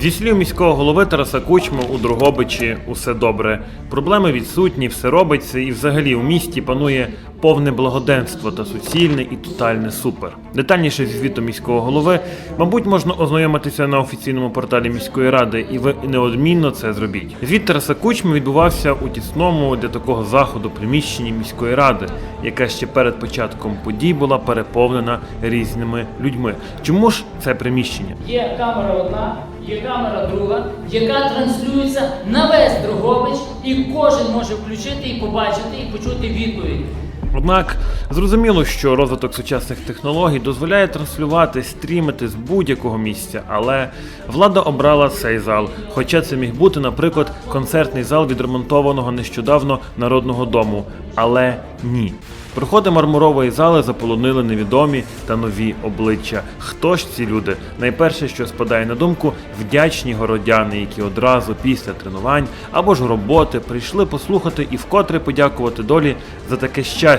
Зі слів міського голови Тараса Кучми у Другобичі усе добре. Проблеми відсутні, все робиться, і взагалі у місті панує повне благоденство та суцільне і тотальне супер. Детальніше зі звіту міського голови, мабуть, можна ознайомитися на офіційному порталі міської ради, і ви неодмінно це зробіть. Звіт Тараса Кучми відбувався у тісному для такого заходу приміщенні міської ради, яка ще перед початком подій була переповнена різними людьми. Чому ж це приміщення? Є камера одна, є камера друга, яка транслюється на весь Дрогобич, і кожен може включити і побачити, і почути відповідь. Однак зрозуміло, що розвиток сучасних технологій дозволяє транслювати, стрімити з будь-якого місця, але влада обрала цей зал. Хоча це міг бути, наприклад, концертний зал відремонтованого нещодавно народного дому. Але ні. Проходи мармурової зали заполонили невідомі та нові обличчя. Хто ж ці люди? Найперше, що спадає на думку, вдячні городяни, які одразу після тренувань або ж роботи прийшли послухати і вкотре подякувати долі за таке щастя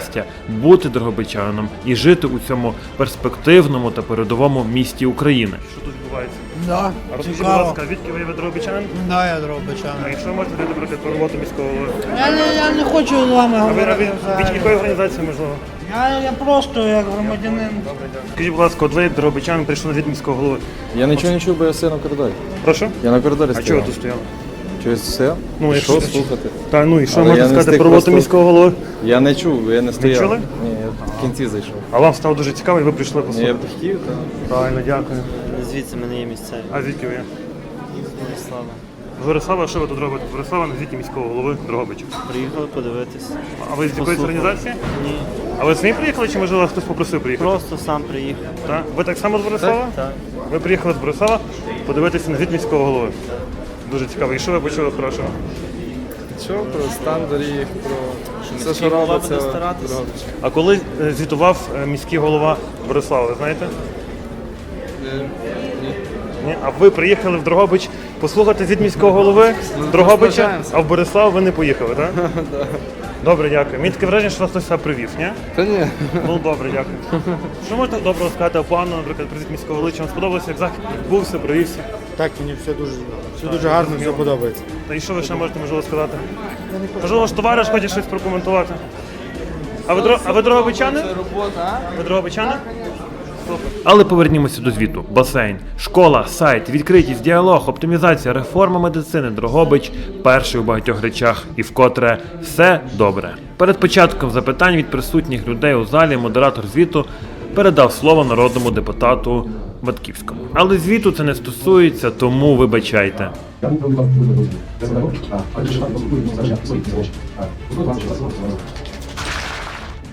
бути дрогобичанином і жити у цьому перспективному та передовому місті України. Що тут відбувається? Да, А розкажіть, будь цікаво. ласка, звідки ви дрогобичанин? Да, я дробичан. А якщо можете дати наприклад, про роботу міського голови? Я не, я не хочу з вами А ви, а ви від взагалі. якої організації можливо? Я, я просто як громадянин. Скажіть, будь ласка, от ви дрогобичанин прийшли на звіт міського голови. Я нічого не чув, бо я все на коридорі. Прошу? Я на коридорі А стояв. чого ви тут стояли? Чогось все? Ну, якщо- що слухати? Та ну і що Але можна не сказати встиг про роботу просто- міського голови? Я не чув, я не стояв. чули? Ні, я в кінці зайшов. А вам стало дуже цікаво, і ви прийшли Ні, я б хотів, так. Правильно, дякую. Звідси мене є місцеві. А звідки ви? є? Слава. З Борислава, що ви тут робите? З Борислава на звіті міського голови Дрогобича. Приїхали подивитись. А ви з якоїсь організації? Ні. А ви самі приїхали, чи можливо хтось попросив приїхати? Просто сам приїхав. Так? Ви так само з Борислава? Так. Ви приїхали з Борислава подивитися на звіт міського голови. Дуже цікаво. І що ви почули хорошого? Що про стан доріг, про все, що голова робиться. буде старатися. А коли е, звітував е, міський голова Борислава, ви знаєте? Ні. Ні. Ні? А ви приїхали в Дрогобич послухати звіт міського голови Дрогобича, а в Борислав ви не поїхали, так? Добре, дякую. Мені таке враження, що вас хтось сюди привів, ні? Та ні. Ну добре, дякую. Що можете доброго сказати плану, наприклад, про міського величі? Вам сподобалося, як захід відбувся, провівся? Так, мені все дуже, все дуже гарно, все подобається. Та і що ви ще можете можливо сказати? Можливо, ваш товариш хоче щось прокоментувати. А ви, дро... а ви дрогобичани? Ви дрогобичани? Але повернімося до звіту. Басейн, школа, сайт, відкритість, діалог, оптимізація, реформа медицини, Дрогобич перший у багатьох речах і вкотре все добре. Перед початком запитань від присутніх людей у залі модератор звіту передав слово народному депутату Батківському. Але звіту це не стосується, тому вибачайте.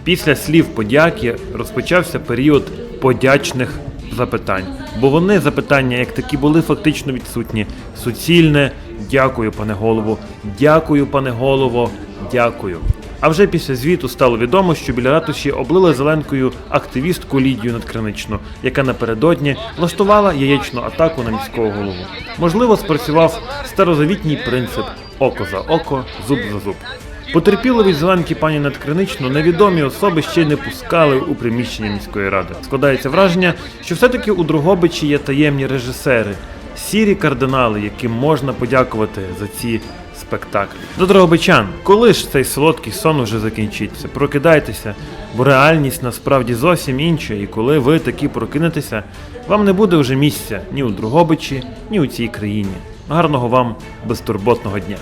Після слів подяки розпочався період подячних запитань, бо вони запитання як такі були фактично відсутні. Суцільне дякую, пане голово, дякую, пане голово, дякую. А вже після звіту стало відомо, що біля ратуші облили зеленкою активістку Лідію Надкриничну, яка напередодні влаштувала яєчну атаку на міського голову. Можливо, спрацював старозавітній принцип око за око, зуб за зуб. Потерпілові зеленки пані Надкриничну невідомі особи ще й не пускали у приміщення міської ради. Складається враження, що все-таки у Другобичі є таємні режисери, сірі кардинали, яким можна подякувати за ці спектаклі. До Дрогобичан, коли ж цей солодкий сон уже закінчиться? Прокидайтеся, бо реальність насправді зовсім інша, і коли ви таки прокинетеся, вам не буде вже місця ні у Другобичі, ні у цій країні. Гарного вам безтурботного дня!